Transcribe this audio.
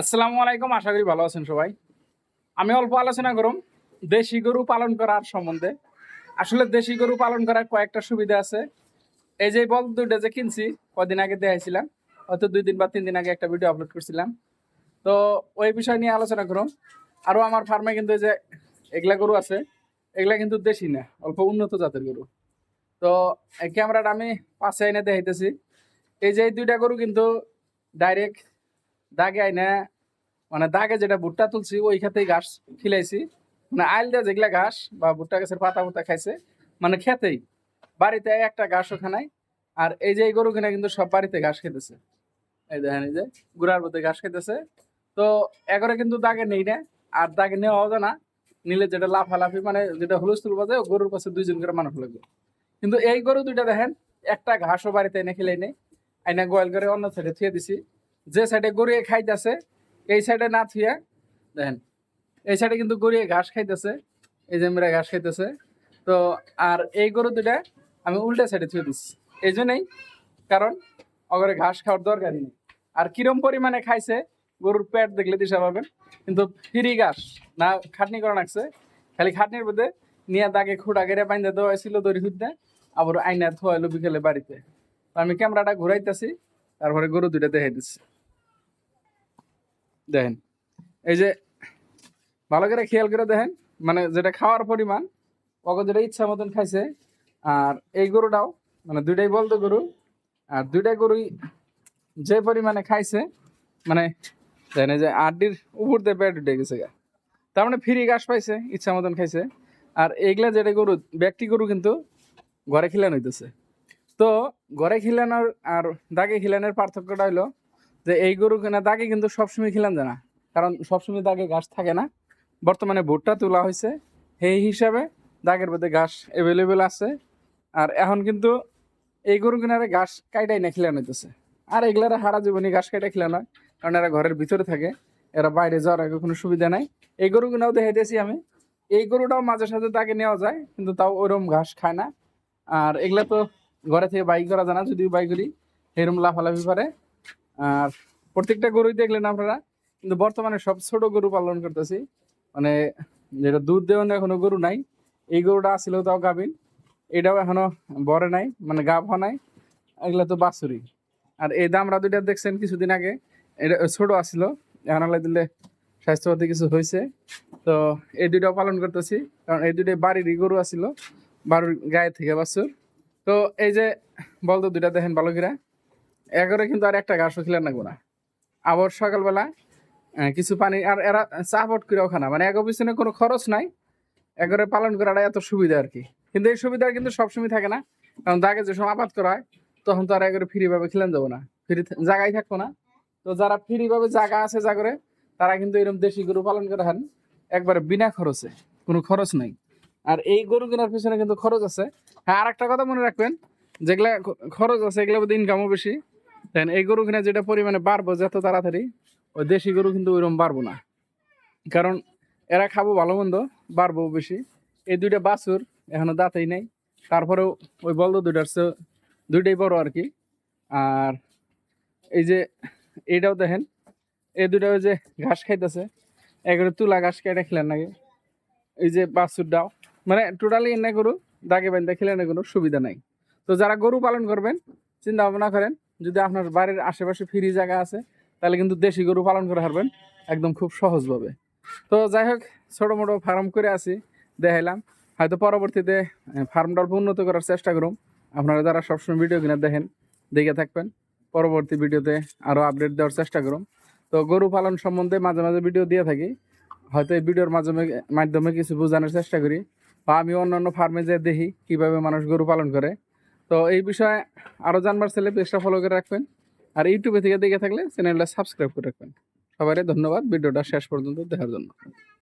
আসসালামু আলাইকুম, আশা করি ভালো আছেন সবাই। আমি অল্প আলোচনা করুম দেশি গরু পালন করার সম্বন্ধে। আসলে দেশি গরু পালন করার কয়েকটা সুবিধা আছে। এই যে বল দুইটা যে কিনছি, কদিন আগে দেখাইছিলাম। হয়তো দুই দিন বা তিন দিন আগে একটা ভিডিও আপলোড করছিলাম। তো ওই বিষয় নিয়ে আলোচনা করুম আরও আমার ফার্মে কিন্তু এই যে এগুলা গরু আছে, এগুলা কিন্তু দেশি না, অল্প উন্নত জাতের গরু। তো ক্যামেরাটা আমি পাশে এনে দেখাইতেছি। এই যে দুইটা গরু কিন্তু ডাইরেক্ট দাগে আইনা মানে দাগে যেটা ভুট্টা তুলছি, ওই খেতেই ঘাস খিলাইছি। মানে আইল দিয়ে যেগুলা ঘাস বা ভুট্টা গাছের পাতা ফুতা খাইছে মানে খেতেই বাড়িতে একটা ঘাসও ওখানে আর এই যে এই গরু কিনা কিন্তু সব বাড়িতে ঘাস খেতেছে। এই দেখেন এই যে, গুড়ার মধ্যে ঘাস খেতেছে। তো এগরে কিন্তু দাগে নেই না, আর দাগে নেওয়াও যায় না। নিলে যেটা লাফালাফি মানে যেটা হুলস্থুল বাজে ও গরুর পাশে দুইজন করে মানুষ লাগবে। কিন্তু এই গরু দুইটা দেখেন, একটা ঘাসও বাড়িতে এনে খেলে নেই। আইনা গোয়াল করে অন্য সাইডে থুয়ে দিছি। যে সাইডে গরুয়ে খাইতেছে, এই সাইডে না থুয়ে দেখেন, এই সাইডে কিন্তু গরুয়ে ঘাস খাইতেছে, এই যে মেয়েরা ঘাস খাইতেছে, তো আর এই গরু দুটা আমি উল্টা সাইডে থুয়ে দিচ্ছি এই জন্যই, কারণ অগরে ঘাস খাওয়ার দরকারই নেই। আর কিরম পরিমাণে খাইছে, গরুর পেট দেখলে দিশা পাবেন, কিন্তু ফিরি ঘাস না খাটনি করা লাগছে, খালি খাটনির মধ্যে নিয়ে দাগে খুঁড়া গেড়ে বাইন্দা দেওয়া ছিল দড়ি খুঁজতে আবার আইনা থোয়াইলো বিকেলে বাড়িতে। আমি ক্যামেরাটা ঘুরাইতেছি, তারপরে গরু দুটা দেখাই দিচ্ছি। দেখেন, এই যে ভালো করে খেয়াল করে দেখেন মানে যেটা খাওয়ার পরিমাণ ওকে যেটা ইচ্ছা মতন খাইছে, আর এই গরুটাও মানে দুইটাই বলতো গরু, আর দুইটাই গরুই যে পরিমাণে খাইছে মানে দেখেন এই যে আড্ডির উপর দিয়ে পেট উঠে গেছে গা। তার মানে ফ্রি ঘাস পাইছে, ইচ্ছা মতন খাইছে, আর এইগুলা যেটা গরু, ব্যক্তি গরু কিন্তু ঘরে খিলান হইতেছে। তো ঘরে খিলানোর আর দাগে খিলানোর পার্থক্যটা হইল যে এই গরু কিনা দাগে কিন্তু সবসময় খিলান যায় না। কারণ সবসময় দাগে ঘাস থাকে না। বর্তমানে ভুট্টা তোলা হয়েছে। সেই হিসাবে দাগের মধ্যে ঘাস অ্যাভেলেবেল আছে। আর এখন কিন্তু এই গরু কিনারে ঘাস কাইটাই না খিলানো হইতেছে। আর এগুলারা হারা জীবনী ঘাস কাইটা খিলানো হয়। কারণ এরা ঘরের ভিতরে থাকে। এরা বাইরে যাওয়ার আগে কোনো সুবিধা নাই। এই গরু কিনাও দেখাইতেছি আমি। এই গরুটাও মাঝে সাথে দাগে নেওয়া যায়, কিন্তু তাও ওরকম ঘাস খায় না। আর এগুলা তো ঘরে থেকে বাইক করা যায় না, যদিও বাই করি। এরকম লাফালাফি পারে আর প্রত্যেকটা গরুই দেখলেন আপনারা, কিন্তু বর্তমানে সব ছোট গরু পালন করতেছি। মানে যেটা দুধ দেওয়ানো এখনও গরু নাই, এই গরুটা আসছিল তাও গাভিন। এটাও এখনও বড় নাই মানে গাভ নাই, এগুলা তো বাছুরি আর এই দামরা দুইটা দেখছেন কিছুদিন আগে, এটা ছোট আসছিল এখন দিলে স্বাস্থ্যপাতি কিছু হয়েছে তো এই দুইটাও পালন করতেছি, কারণ এই দুইটাই বাড়িরই গরু আসছিল বাড়ির গায়ে থেকে বাছুর। তো এই যে বলতো দুইটা দেখেন ভালো করে। এগারো কিন্তু আর একটা ঘাসও খেলে না না। আবার সকালবেলা কিছু পানি, আর এরা চা পট করেও খানা। মানে এগো পিছনে কোনো খরচ নাই এগারে পালন করাটা এত সুবিধা আর কি। কিন্তু এই সুবিধা কিন্তু সবসময় থাকে না, কারণ দাগে যে সময় আবাদ করা হয়, তখন তো আর এগারে ফ্রি ভাবে খেলেন যাব না। ফ্রি জায়গায় থাকব না। তো যারা ফ্রি ভাবে জায়গা আছে জাগরে তারা কিন্তু এরকম দেশি গরু পালন করে হান একবারে বিনা খরচে, কোনো খরচ নাই। আর এই গরু কেনার পিছনে কিন্তু খরচ আছে। হ্যাঁ আর একটা কথা মনে রাখবেন, যেগুলা খরচ আছে মধ্যে ইনকামও বেশি। দেন এই গরু কিনা যেটা পরিমাণে বাড়বো, যত তাড়াতাড়ি, ওই দেশি গরু কিন্তু ওইরকম বাড়বো না। কারণ এরা খাব ভালো মন্দ, বাড়বো বেশি। এই দুইটা বাছুর এখনও দাঁতেই নেই। তারপরেও ওই বলদ দুইটার দুইটাই বড় আর কি। আর এই যে এইটাও দেখেন, এই দুইটা ওই যে ঘাস খাইতেছে এগুলো তুলা ঘাস কেটে খেলেন নাকি? এই যে বাছুরটাও মানে টোটালি এনে গরু দাগে বাইন্দা খেলেন কোনো সুবিধা নাই। তো যারা গরু পালন করবেন, চিন্তা ভাবনা করেন যদি আপনার বাড়ির আশেপাশে ফ্রি জায়গা আছে, তাহলে কিন্তু দেশি গরু পালন করে হারবেন একদম খুব সহজভাবে। তো যাই হোক, ছোটো মোটো ফার্ম করে আছি, দেখাইলাম। হয়তো পরবর্তীতে ফার্মটা উন্নত করার চেষ্টা করুন আপনারা যারা সবসময় ভিডিও কিনে দেখেন, দেখে থাকবেন। পরবর্তী ভিডিওতে আরও আপডেট দেওয়ার চেষ্টা করুন তো গরু পালন সম্বন্ধে মাঝে মাঝে ভিডিও দিয়ে থাকি। হয়তো এই ভিডিওর মাধ্যমে মাধ্যমে কিছু বোঝানোর চেষ্টা করি। বা আমি অন্যান্য ফার্মে যে দেখি কীভাবে মানুষ গরু পালন করে। তো এই বিষয়ে আরও জানবার ছেলে পেজটা ফলো করে রাখবেন। আর ইউটিউবে থেকে দেখে থাকলে চ্যানেলটা সাবস্ক্রাইব করে রাখবেন। সবাই ধন্যবাদ, ভিডিওটা শেষ পর্যন্ত দেখার জন্য।